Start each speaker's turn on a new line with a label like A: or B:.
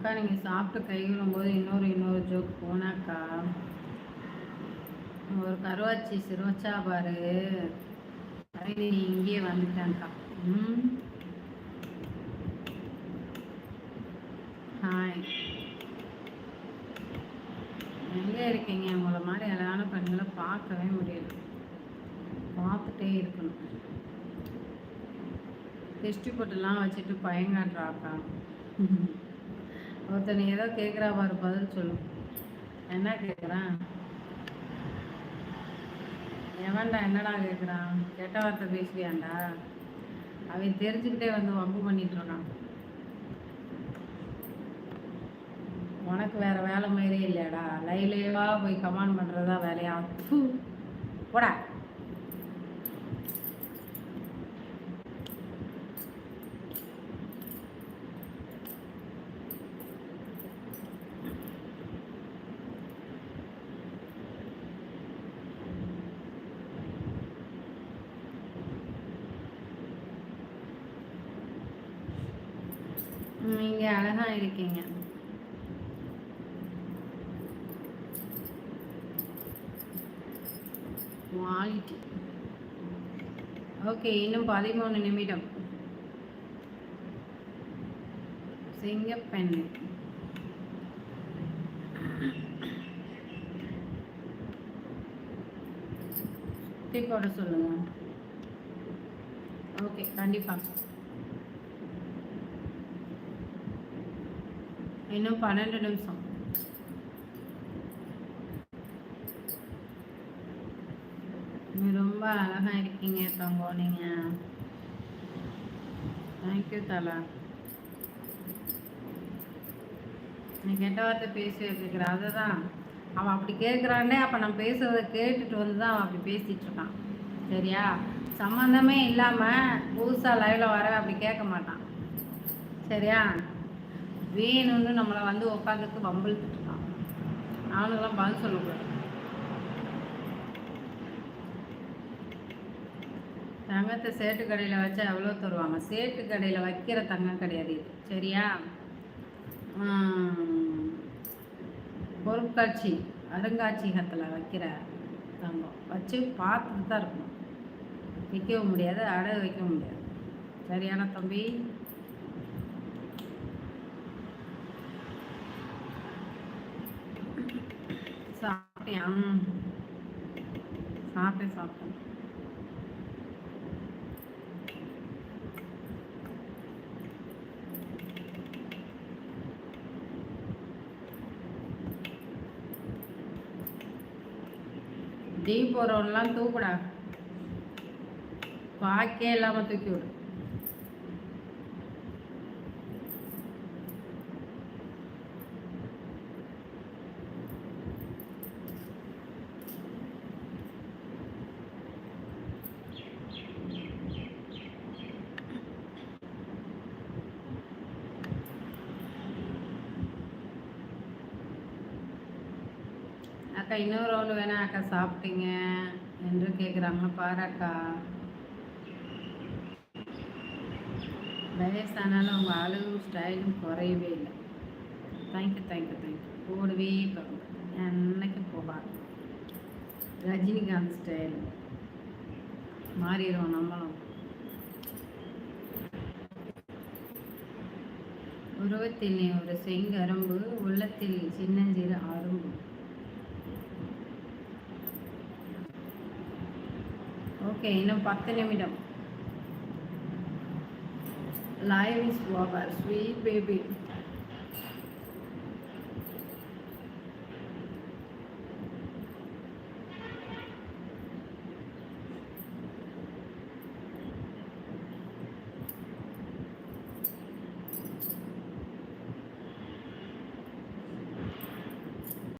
A: அக்கா நீங்கள் சாப்பிட்டு கை போது இன்னொரு இன்னொரு ஜோக் போனாக்கா. ஒரு கருவாச்சி சிறுவச்சா பாரு. நீ இங்கேயே வந்துட்டான்க்கா. ம். ஹாய் எங்கே இருக்கீங்க? உங்களை மாதிரி அழகான பெண்களை பார்க்கவே முடியல. பார்த்துட்டே இருக்கணும். டெஸ்டி போட்டுலாம் வச்சுட்டு பயங்காட்டுறாக்கா ஒருத்தனை ஏதோ கேட்குறா பாரு பதில் சொல்லு. என்ன கேட்குறான் எவன்டா என்னடா கேட்குறான் கெட்ட வார்த்தை பேசுவியாண்டா? அவன் தெரிஞ்சுக்கிட்டே வந்து வம்பு பண்ணிட்டு இருக்கான் உனக்கு வேற வேலை மாதிரியே இல்லையாடா? லைலேவா போய் கமாண்ட் பண்ணுறதா வேலையா? போடா நீங்கள் அழகாக இருக்கீங்க. குவாலிட்டி ஓகே இன்னும் பதிமூணு நிமிடம். சிங்கப்பெண் சுத்தி போட சொல்லுங்க. ஓகே கண்டிப்பாக இன்னும் பன்னெண்டு நிமிஷம். ரொம்ப அழகா இருக்கீங்க தங்கோ நீங்க. தேங்க்யூ தலா. நீ கெட்ட வார்த்தை பேசி வச்சுக்கிற அதுதான். அவன் அப்படி கேட்குறானே அப்போ நான் பேசுறதை கேட்டுட்டு வந்து தான் அவன் அப்படி பேசிகிட்டு இருக்கான். சரியா? சம்மந்தமே இல்லாமல் புதுசாக லைவில் வர அப்படி கேட்க மாட்டான். சரியா? வேணும்னு நம்மளை வந்து உட்காந்துட்டு வம்பிழுத்துட்டு இருக்கான் அவனுக்கெல்லாம் பதில் சொல்லக்கூடாது. தங்கத்தை சேட்டு கடையில் வச்சா எவ்வளோ தருவாங்க? சேட்டு கடையில் வைக்கிற தங்கம் கிடையாது இது. சரியா? பொருட்காட்சி அருங்காட்சியகத்தில் வைக்கிற தங்கம். வச்சு பார்த்துட்டு தான் இருக்கணும். விற்கவும் முடியாது அடகு வைக்க முடியாது. சரியான தம்பி? சாப்பிட்டியா? சாப்பிட்டேன் சாப்பிட்டேன். டீ போகிறவன்லாம் தூக்குடா. பாக்கே இல்லாமல் தூக்கி விடு அக்கா இன்னொரு ரவுண்டு வேணா அக்கா சாப்பிட்டீங்க என்று கேட்குறாங்க அக்கா வயசானாலும் அவங்க அழகும் ஸ்டைலும் குறையவே இல்லை. தேங்க்யூ தேங்க்யூ தேங்க்யூ போடவே போக என்னைக்கு போகாது ரஜினிகாந்த் ஸ்டைல் மாறிடுவோம் நம்மளும். உருவத்தில் ஒரு செங்கரும்பு உள்ளத்தில் சின்னஞ்சிறு அரும்பு ஓகே இன்னும் பத்து நிமிடம் live is over sweet baby